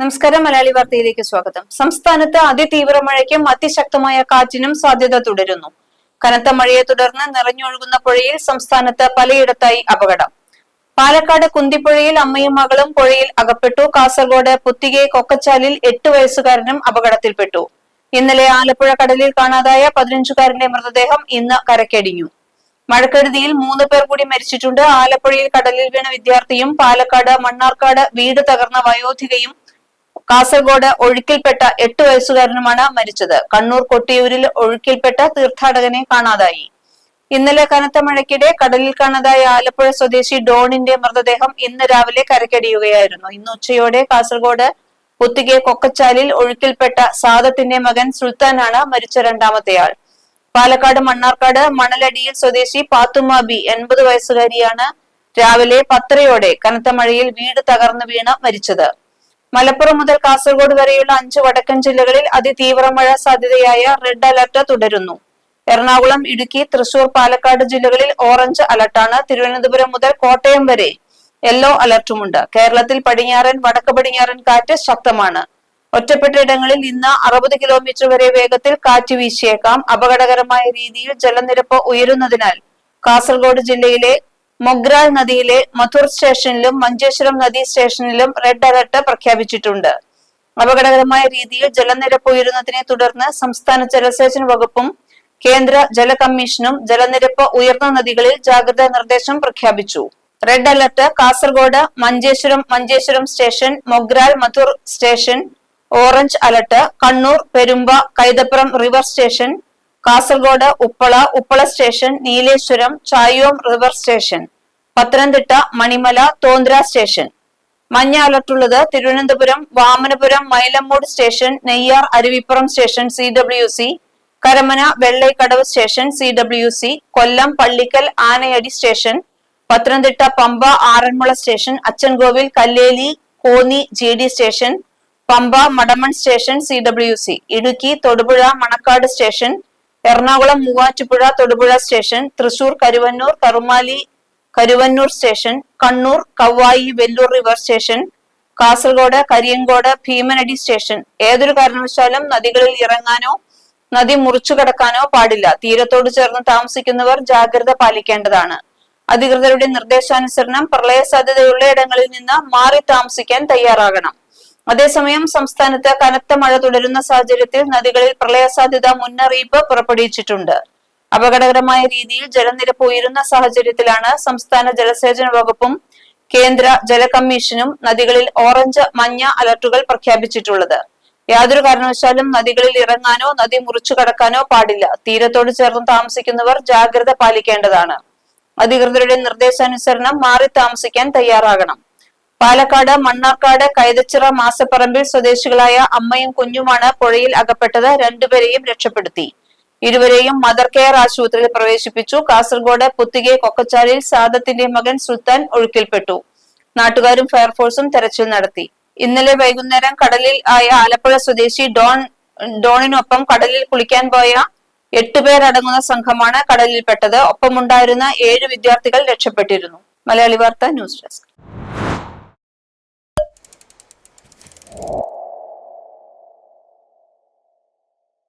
നമസ്കാരം മലയാളി വാർത്തയിലേക്ക് സ്വാഗതം. സംസ്ഥാനത്ത് അതിതീവ്ര മഴയ്ക്കും അതിശക്തമായ കാറ്റിനും സാധ്യത തുടരുന്നു. കനത്ത മഴയെ തുടർന്ന് നിറഞ്ഞൊഴുകുന്ന പുഴയിൽ സംസ്ഥാനത്ത് പലയിടത്തായി അപകടം. പാലക്കാട് കുന്തിപ്പുഴയിൽ അമ്മയും മകളും പുഴയിൽ അകപ്പെട്ടു. കാസർഗോഡ് പുത്തികെ കൊക്കച്ചാലിൽ എട്ട് വയസ്സുകാരനും അപകടത്തിൽപ്പെട്ടു. ഇന്നലെ ആലപ്പുഴ കടലിൽ കാണാതായ പതിനഞ്ചുകാരന്റെ മൃതദേഹം ഇന്ന് കരക്കടിഞ്ഞു. മഴക്കെടുതിയിൽ മൂന്ന് പേർ കൂടി മരിച്ചിട്ടുണ്ട്. ആലപ്പുഴയിൽ കടലിൽ വീണ വിദ്യാർത്ഥിയും പാലക്കാട് മണ്ണാർക്കാട് വീട് തകർന്ന വയോധികയും കാസർഗോഡ് ഒഴുക്കിൽപ്പെട്ട എട്ട് വയസ്സുകാരനുമാണ് മരിച്ചത്. കണ്ണൂർ കൊട്ടിയൂരിൽ ഒഴുക്കിൽപ്പെട്ട തീർത്ഥാടകനെ കാണാതായി. ഇന്നലെ കനത്ത മഴയ്ക്കിടെ കടലിൽ കാണാതായ ആലപ്പുഴ സ്വദേശി ഡോണിന്റെ മൃതദേഹം ഇന്ന് രാവിലെ കരക്കടിയുകയായിരുന്നു. ഇന്ന് ഉച്ചയോടെ കാസർഗോഡ് പുത്തികെ കൊക്കച്ചാലിൽ ഒഴുക്കിൽപ്പെട്ട സാദത്തിന്റെ മകൻ സുൽത്താനാണ് മരിച്ച രണ്ടാമത്തെയാൾ. പാലക്കാട് മണ്ണാർക്കാട് മണലടിയിൽ സ്വദേശി പാത്തുമ്മ ബി എൺപത് വയസ്സുകാരിയാണ് രാവിലെ പത്തരയോടെ കനത്ത മഴയിൽ വീട് തകർന്നു വീണ് മരിച്ചത്. മലപ്പുറം മുതൽ കാസർഗോഡ് വരെയുള്ള അഞ്ച് വടക്കൻ ജില്ലകളിൽ അതിതീവ്ര മഴ സാധ്യതയായ റെഡ് അലർട്ട് തുടരുന്നു. എറണാകുളം ഇടുക്കി തൃശൂർ പാലക്കാട് ജില്ലകളിൽ ഓറഞ്ച് അലർട്ടാണ്. തിരുവനന്തപുരം മുതൽ കോട്ടയം വരെ യെല്ലോ അലർട്ടുമുണ്ട്. കേരളത്തിൽ പടിഞ്ഞാറൻ വടക്ക് പടിഞ്ഞാറൻ കാറ്റ് ശക്തമാണ്. ഒറ്റപ്പെട്ട ഇടങ്ങളിൽ ഇന്ന് അറുപത് കിലോമീറ്റർ വരെ വേഗത്തിൽ കാറ്റ് വീശിയേക്കാം. അപകടകരമായ രീതിയിൽ ജലനിരപ്പ് ഉയരുന്നതിനാൽ കാസർഗോഡ് ജില്ലയിലെ മൊഗ്രാൾ നദിയിലെ മഥുർ സ്റ്റേഷനിലും മഞ്ചേശ്വരം നദി സ്റ്റേഷനിലും റെഡ് അലർട്ട് പ്രഖ്യാപിച്ചിട്ടുണ്ട്. അപകടകരമായ രീതിയിൽ ജലനിരപ്പ് ഉയരുന്നതിനെ തുടർന്ന് സംസ്ഥാന ജലസേചന വകുപ്പും കേന്ദ്ര ജല കമ്മീഷനും ജലനിരപ്പ് ഉയർന്ന നദികളിൽ ജാഗ്രതാ നിർദ്ദേശം പ്രഖ്യാപിച്ചു. Red alert Kasaragod Manjeshwaram Manjeshwaram station Mogral Madhur station orange alert Kannur Perumba Kaithapuram river station Kasaragod Uppala Uppala station Nileshwaram Chayom river station Pathanamthitta Manimala Thondra station. മഞ്ഞ അലർട്ടുള്ളത് Thiruvananthapuram Vamanapuram Mylammoodu station Neyyar Aruvippuram station C W C Karamana Vellaikkadavu station C W C Kollam Pallikkal Anayadi station Pathanamthitta Pamba Aranmula station Achankovil Kalleli Konni G D station Pamba Madamon station C W C Idukki Thodupuzha Manakkad station Ernakulam Muvattupuzha Thodupuzha station Thrissur Karuvannur Karumali Karuvannur station Kannur Kavvayi Vellur river station Kasaragod Kariyankode Bheemanadi station. ഏതൊരു കാരണവശാലും നദികളിൽ ഇറങ്ങാനോ നദി മുറിച്ചു കടക്കാനോ പാടില്ല. തീരത്തോട് ചേർന്ന് താമസിക്കുന്നവർ ജാഗ്രത പാലിക്കേണ്ടതാണ്. അധികൃതരുടെ നിർദ്ദേശാനുസരണം പ്രളയ സാധ്യതയുള്ള ഇടങ്ങളിൽ നിന്ന് മാറി താമസിക്കാൻ തയ്യാറാകണം. അതേസമയം സംസ്ഥാനത്ത് കനത്ത മഴ തുടരുന്ന സാഹചര്യത്തിൽ നദികളിൽ പ്രളയ സാധ്യത മുന്നറിയിപ്പ് പുറപ്പെടുവിച്ചിട്ടുണ്ട്. അപകടകരമായ രീതിയിൽ ജലനിരപ്പ് ഉയരുന്ന സാഹചര്യത്തിലാണ് സംസ്ഥാന ജലസേചന വകുപ്പും കേന്ദ്ര ജല കമ്മീഷനും നദികളിൽ ഓറഞ്ച് മഞ്ഞ അലർട്ടുകൾ പ്രഖ്യാപിച്ചിട്ടുള്ളത്. യാതൊരു കാരണവശാലും നദികളിൽ ഇറങ്ങാനോ നദി മുറിച്ചു കടക്കാനോ പാടില്ല. തീരത്തോട് ചേർന്ന് താമസിക്കുന്നവർ ജാഗ്രത പാലിക്കേണ്ടതാണ്. അധികൃതരുടെ നിർദ്ദേശാനുസരണം മാറി താമസിക്കാൻ തയ്യാറാകണം. പാലക്കാട് മണ്ണാർക്കാട് കൈതച്ചിറ മാസപ്പറമ്പിൽ സ്വദേശികളായ അമ്മയും കുഞ്ഞുമാണ് പുഴയിൽ അകപ്പെട്ടത്. രണ്ടുപേരെയും രക്ഷപ്പെടുത്തി. ഇരുവരെയും മദർ കെയർ ആശുപത്രിയിൽ പ്രവേശിപ്പിച്ചു. കാസർഗോഡ് പുത്തികെ കൊക്കച്ചാലിൽ സാദത്തിന്റെ മകൻ സുൽത്താൻ ഒഴുക്കിൽപ്പെട്ടു. നാട്ടുകാരും ഫയർഫോഴ്സും തെരച്ചിൽ നടത്തി. ഇന്നലെ വൈകുന്നേരം കടലിൽ ആയ ആലപ്പുഴ സ്വദേശി ഡോൺ ഡോണിനൊപ്പം കടലിൽ കുളിക്കാൻ പോയ എട്ടുപേരടങ്ങുന്ന സംഘമാണ് കടലിൽപ്പെട്ടത്. ഒപ്പമുണ്ടായിരുന്ന ഏഴ് വിദ്യാർത്ഥികൾ രക്ഷപ്പെട്ടിരുന്നു. മലയാളി വാർത്ത ന്യൂസ് ഡെസ്ക്.